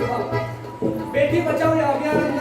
बेटी बचाओ आ गया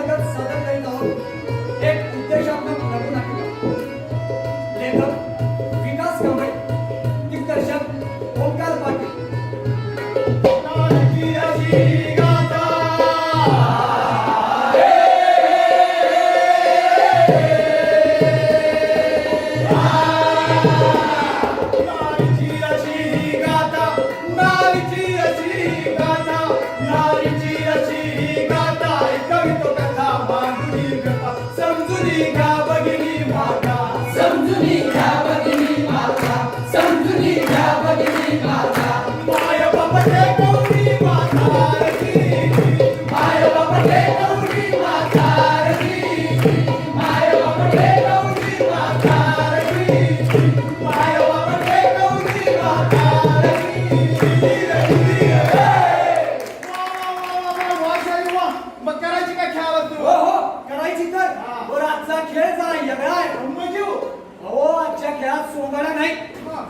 करायची तर बरं आजचा खेळ जरा येगळा आहे. ब्रह्मजीव अहो आजच्या खेळात सोंगाडा नाही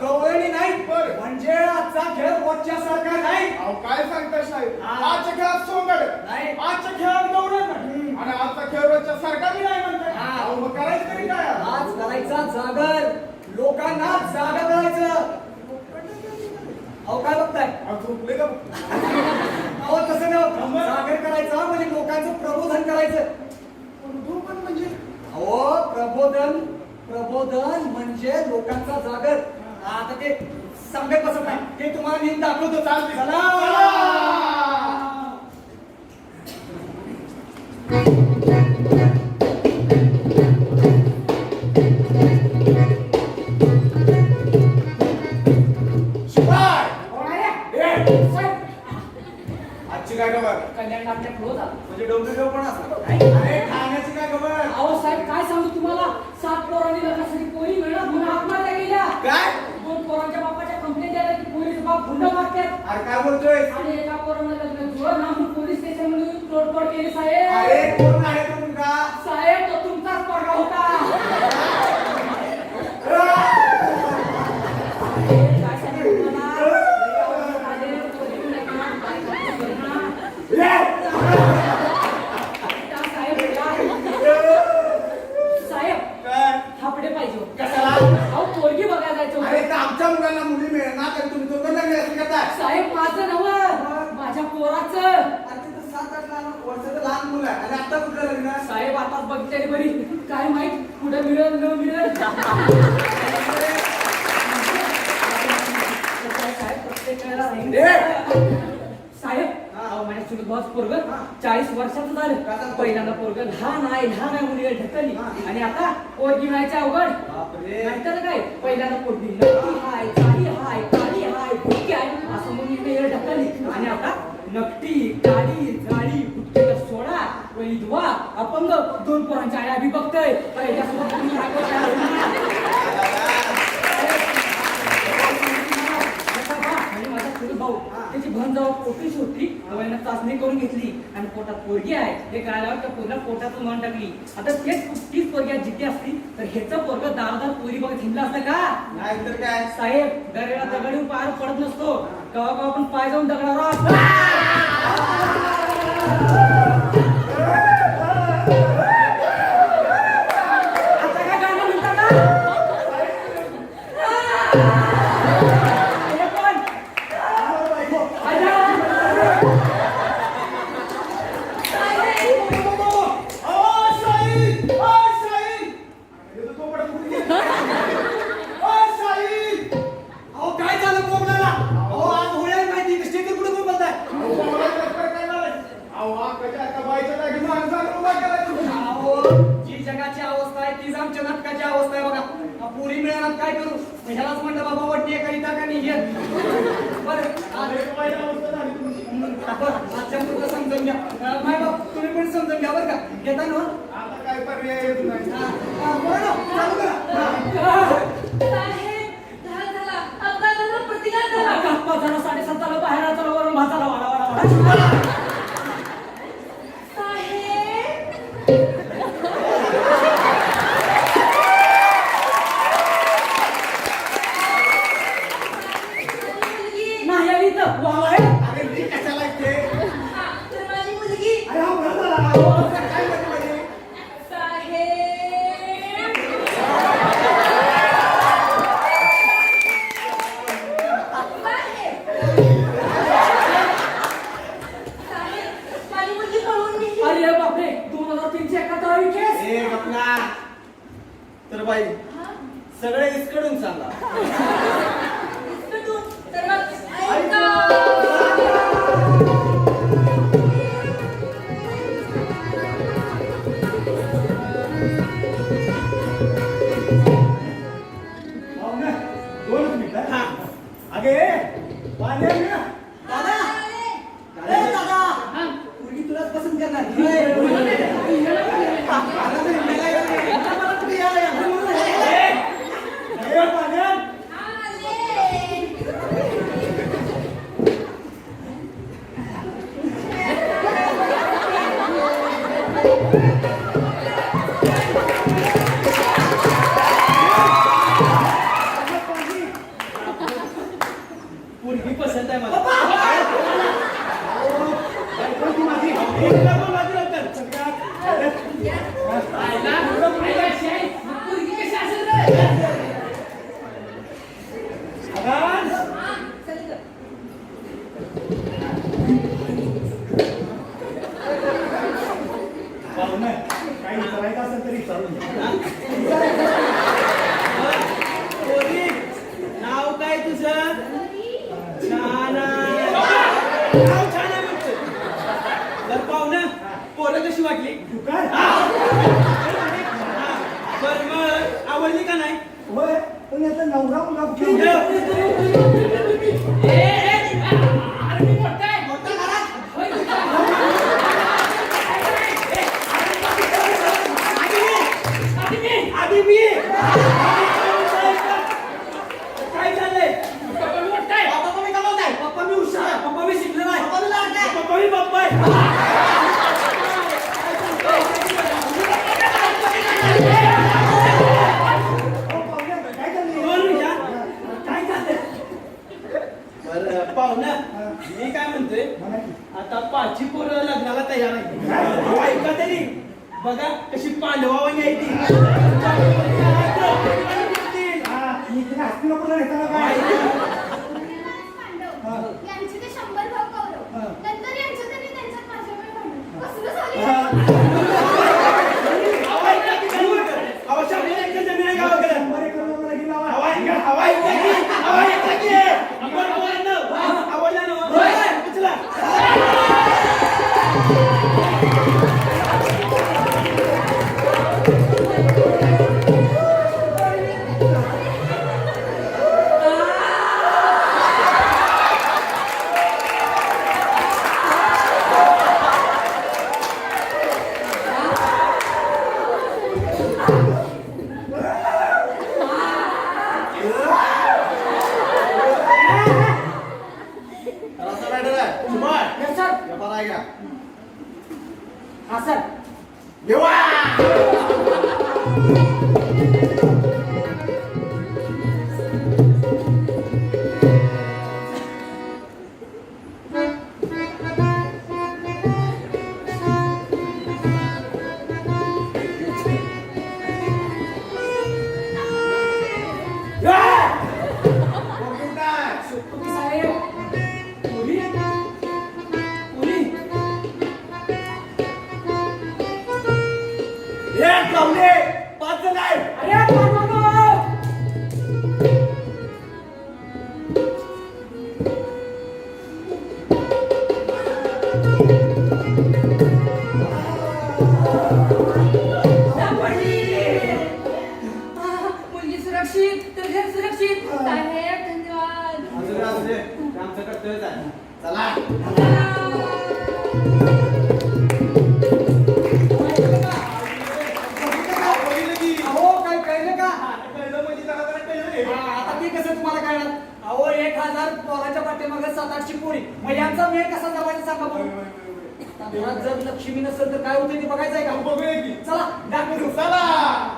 गवळणी नाही बरं. म्हणजे आजचा खेळ वरच्या सारखा नाही. अहो काय सांगता साहेब? हा. आजच्या खेळात सोंगड. नाही. आजच्या खेळात गौरव नाही. आणि आजचा खेळ रोजच्या सारखा बी नाही म्हणतात हा. अहो मग करायचं तरी काय आज करायचा जागर. लोकांना जागा करायचं. अहो काय बघताय? अहो, झोपले का? अहो तसं ना जागर करायचा म्हणजे लोकांचं प्रबोधन करायचं. प्रबोधन प्रबोधन म्हणजे लोकांचा जागर. आता ते सांगत बसत नाही ते तुम्हाला नीट दाखवतो. चालते अरे काय बोलतोय? आणि एका पोरानं लग्न जुळून आम्ही पोलीस स्टेशनमध्ये तोडफोड केली साहेब. अरे कोण आहे तो मुलगा? साहेब तो तुमचाच पोरगा होता. साहेब साहेब थापडे पाहिजे होते. अहो पोरगी बघायला जायचं अरे तर आमच्या मुलांना मुली साहेब माझं नवं माझ्या पोराचं. साहेब आता बघते बरी. काय माहीत कुठं मिळत न मिळेल. साहेब माझ्या चुली बस पोरग चाळीस वर्षाचं झालं. पहिल्यांदा पोरग लहान आहे लहान आहे मुली ढकलली. आणि आता पोरगी मिळायच्या अवघड. नंतर काय? पहिल्यांदा पोट पोरगी अपंग दोन पोरांच्या आई आम्ही बघतोय. पहिल्यासोबत तुम्ही माझा आणि भाऊ त्याची बहीण जेव्हा पोटीच होती तेव्हा यानं चाचणी करून घेतली. आणि पोटात पोरगी आहे. हे कळाल्यावर त्या पोरीला पोटातून मान टाकली. आता तेच तीच पोरगी आज जिद्दी असती तर ह्याचं पोरग दारदार पोरी बघत हिंडलं असतं का? नाहीतर काय? साहेब दरेला दगडी पार पडत नसतो. कवा आपण पाय जाऊन दगडावर ह्यालाच म्हणलं बाबा वड्डी करिता का नाही आजच्या समजून घ्या माय बाप तुम्ही पण समजून घ्या बरं का घेता ना हा, हा, ना, चालू करा हा. झाला, बाहेर आला, वरून भाताला वाडा वाडा वाडा साहेब, मुलगी. नाही आली तर वाव आहे हा, तर माझी मुलगी. साहेब. साहेब. साहेब, माझी मुलगी पळून गेली. अरे बापरे तीनशे एकाहत्तर केस ए गपना तर बाई सगळे इसकडून सांगा. तर मग ऐका. आवडली का नाही? होय पण याचा नवरा मुलगा कुठे आधी बघा कशी पांडवावानी आहे ती. हा, मी तिला आहे का हा सर देवा! जर लक्ष्मी नसेल तर काय आता ते कसं का बघूया अहो एक हजार चला.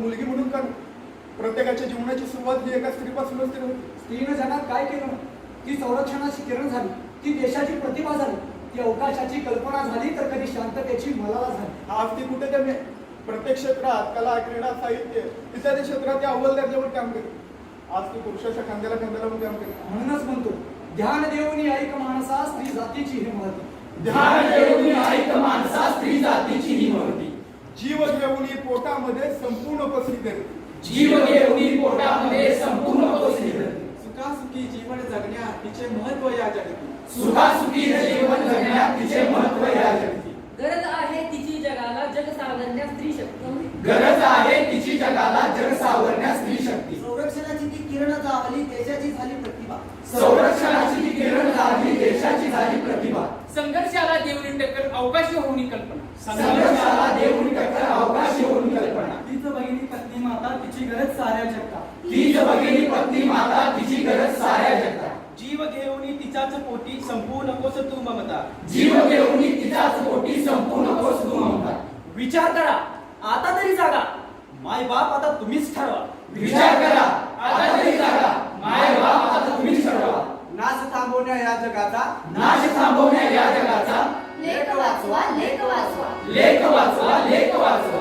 मुलगी म्हणून का? प्रत्येकाच्या जीवनाची सुरुवात ही एका स्त्रीपासूनच तरी होते स्त्रीनं जगात काय केलं? ती संरक्षणाची किरण झाली. ती देशाची प्रतिभा झाली. ती अवकाशाची कल्पना झाली तर कधी शांततेची मलाला झाली. आज ती कुठे त्याने प्रत्येक क्षेत्रात कला क्रीडा साहित्य इत्यादी क्षेत्रात ती अव्वल दर्जावर काम करते आज ती पुरुषाच्या खांद्याला खांद्याला लावून काम करते म्हणूनच म्हणतो ध्यान देऊनी ऐक माणसा स्त्री जातीची ही महती. ध्यान देऊन ऐक माणसा स्त्री जातीची ही महती. जीव घेऊन पोटामध्ये संपूर्ण उपस्थित करते जीव घेऊन पोटामध्ये संपूर्ण पोचली सुखासुखी जीवन जगण्यात तिचे महत्त्व या जगती. सुखासुखी जीवन जगण्यात तिचे महत्त्व या जगती. गरज आहे तिची जगाला जग सावरण्या स्त्री शक्ती. गरज आहे तिची जगाला जग सावरण्यास स्त्री शक्ती. संरक्षणाची ती किरण जावली देशाची झाली प्रतिभा. संरक्षणाची ती किरण झाली देशाची झाली प्रतिभा. टक्कर अवकाशी होऊन कल्पना. संघर्षाला देऊन टक्कर अवकाशी होऊन कल्पना. तीच भगिनी पत्नी माता तिची गरज साऱ्या जगतात. तीच भगिनी पत्नी माता तिची गरज साऱ्या जगतात. जीव घेऊन तिच्याच पोटी संपू नकोस तू ममता. जीव घेऊन तिच्याच पोटी संपूर्ण नकोस तू ममता. विचार करा आता तरी जागा. माय बाप आता तुम्हीच ठरवा. विचार करा आता तरी जागा. माय बाप आता तुम्हीच ठरवा. नाच थांबवण्या या जगाचा. नाश थांबवण्या या जगाचा. वाचवा लेख वाचवा लेख वाचवा लेख वाचवा